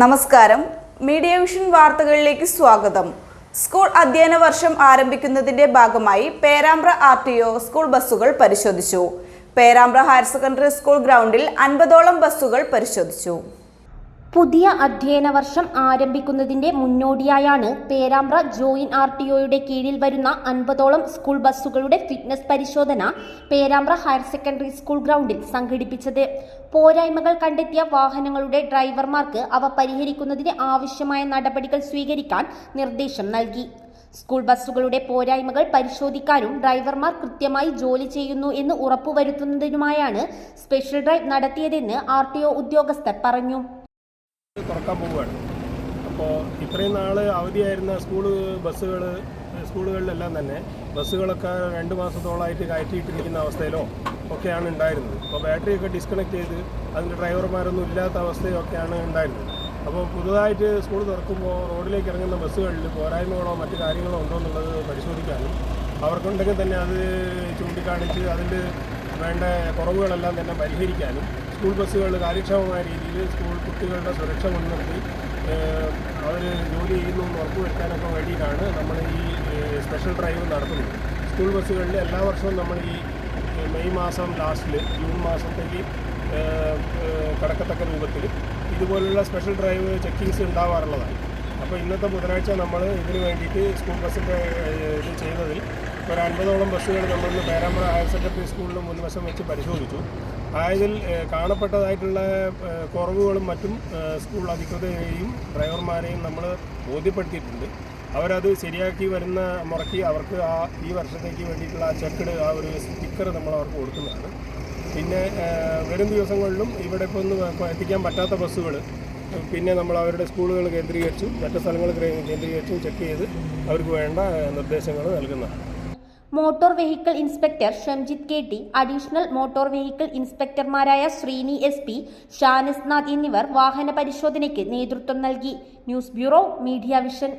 നമസ്കാരം. Media vision വാർത്തകളിലേക്ക് സ്വാഗതം. സ്കൂൾ അധ്യയന വർഷം ആരംഭിക്കുന്നതിന്റെ ഭാഗമായി Perambra R T O school ബസ്സുകൾ പരിശോധിച്ചു. പേരാമ്പ്ര ഹയർ സെക്കൻഡറി സ്കൂൾ ഗ്രൗണ്ടിൽ അൻപതോളം ബസ്സുകൾ പരിശോധിച്ചു. പുതിയ അധ്യയന വർഷം ആരംഭിക്കുന്നതിന്റെ മുന്നോടിയായാണ് പേരാമ്പ്ര ജോയിൻ ആർ ടി ഒയുടെ കീഴിൽ വരുന്ന അൻപതോളം സ്കൂൾ ബസ്സുകളുടെ ഫിറ്റ്നസ് പരിശോധന പേരാമ്പ്ര ഹയർ സെക്കൻഡറി സ്കൂൾ ഗ്രൗണ്ടിൽ സംഘടിപ്പിച്ചത്. പോരായ്മകൾ കണ്ടെത്തിയ വാഹനങ്ങളുടെ ഡ്രൈവർമാർക്ക് അവ പരിഹരിക്കുന്നതിന് ആവശ്യമായ നടപടികൾ സ്വീകരിക്കാൻ നിർദ്ദേശം നൽകി. സ്കൂൾ ബസ്സുകളുടെ പോരായ്മകൾ പരിശോധിക്കാനും ഡ്രൈവർമാർ കൃത്യമായി ജോലി ചെയ്യുന്നു എന്ന് ഉറപ്പുവരുത്തുന്നതിനുമായാണ് സ്പെഷ്യൽ ഡ്രൈവ് നടത്തിയതെന്ന് ആർ ഉദ്യോഗസ്ഥർ പറഞ്ഞു. തുറക്കാൻ പോവുകയാണ്. അപ്പോൾ ഇത്രയും നാൾ അവധിയായിരുന്ന സ്കൂൾ ബസ്സുകൾ സ്കൂളുകളിലെല്ലാം തന്നെ ബസ്സുകളൊക്കെ രണ്ട് മാസത്തോളമായിട്ട് കയറ്റിയിട്ടിരിക്കുന്ന അവസ്ഥയിലോ ഒക്കെയാണ് ഉണ്ടായിരുന്നത്. അപ്പോൾ ബാറ്ററിയൊക്കെ ഡിസ്കണക്ട് ചെയ്ത് അതിന്റെ ഡ്രൈവർമാരൊന്നും ഇല്ലാത്ത അവസ്ഥയൊക്കെയാണ് ഉണ്ടായിരുന്നത്. അപ്പോൾ പുതുതായിട്ട് സ്കൂൾ തുറക്കുമ്പോൾ റോഡിലേക്ക് ഇറങ്ങുന്ന ബസ്സുകളിൽ പോരായ്മകളോ മറ്റു കാര്യങ്ങളോ ഉണ്ടോ എന്നുള്ളത് പരിശോധിക്കാനും അവർക്കുണ്ടെങ്കിൽ തന്നെ അത് ചൂണ്ടിക്കാണിച്ച് അതിൽ വേണ്ട കുറവുകളെല്ലാം തന്നെ പരിഹരിക്കാനും സ്കൂൾ ബസ്സുകൾ കാര്യക്ഷമമായ രീതിയിൽ സ്കൂൾ കുട്ടികളുടെ സുരക്ഷ മുൻനിർത്തി അവർ ജോലി ചെയ്യുന്നു എന്ന് ഉറപ്പുവരുത്താനൊക്കെ വേണ്ടിയിട്ടാണ് നമ്മൾ ഈ സ്പെഷ്യൽ ഡ്രൈവ് നടത്തുന്നത്. സ്കൂൾ ബസ്സുകളിൽ എല്ലാ വർഷവും നമ്മൾ ഈ മെയ് മാസം ലാസ്റ്റിൽ ജൂൺ മാസത്തേക്ക് കിടക്കത്തക്ക രൂപത്തിൽ ഇതുപോലുള്ള സ്പെഷ്യൽ ഡ്രൈവ് ചെക്കിങ്സ് ഉണ്ടാവാറുള്ളതാണ്. അപ്പോൾ ഇന്നത്തെ ബുധനാഴ്ച നമ്മൾ ഇതിന് വേണ്ടിയിട്ട് സ്കൂൾ ബസ്സിന്റെ ഇത് ചെയ്തതിൽ ഒരു അൻപതോളം ബസ്സുകൾ നമ്മൾ പേരാമ്പ്ര ഹയർ സെക്കൻഡറി സ്കൂളിന് മുൻവശം വെച്ച് പരിശോധിച്ചു. ആയതിൽ കാണപ്പെട്ടതായിട്ടുള്ള കുറവുകളും മറ്റും സ്കൂൾ അധികൃതരെയും ഡ്രൈവർമാരെയും നമ്മൾ ബോധ്യപ്പെടുത്തിയിട്ടുണ്ട്. അവരത് ശരിയാക്കി വരുന്ന മുറയ്ക്ക് അവർക്ക് ആ ഈ വർഷത്തേക്ക് വേണ്ടിയിട്ടുള്ള ആ ചെക്കഡ് ആ ഒരു സ്റ്റിക്കർ നമ്മൾ അവർക്ക് കൊടുക്കുന്നതാണ്. പിന്നെ വരും ദിവസങ്ങളിലും ഇവിടെ ഇപ്പോൾ ഒന്ന് എത്തിക്കാൻ പറ്റാത്ത ബസ്സുകൾ പിന്നെ നമ്മൾ അവരുടെ സ്കൂളുകൾ കേന്ദ്രീകരിച്ചും മറ്റ് സ്ഥലങ്ങൾ കേന്ദ്രീകരിച്ചും ചെക്ക് ചെയ്ത് അവർക്ക് വേണ്ട നിർദ്ദേശങ്ങൾ നൽകുന്നതാണ്. Motor vehicle inspector Shamjith K T additional motor vehicle ഇൻസ്പെക്ടർമാരായ Sreeni S P Shanisnath എന്നിവർ വാഹന പരിശോധനയ്ക്ക് നേതൃത്വം നൽകി. News bureau media vision.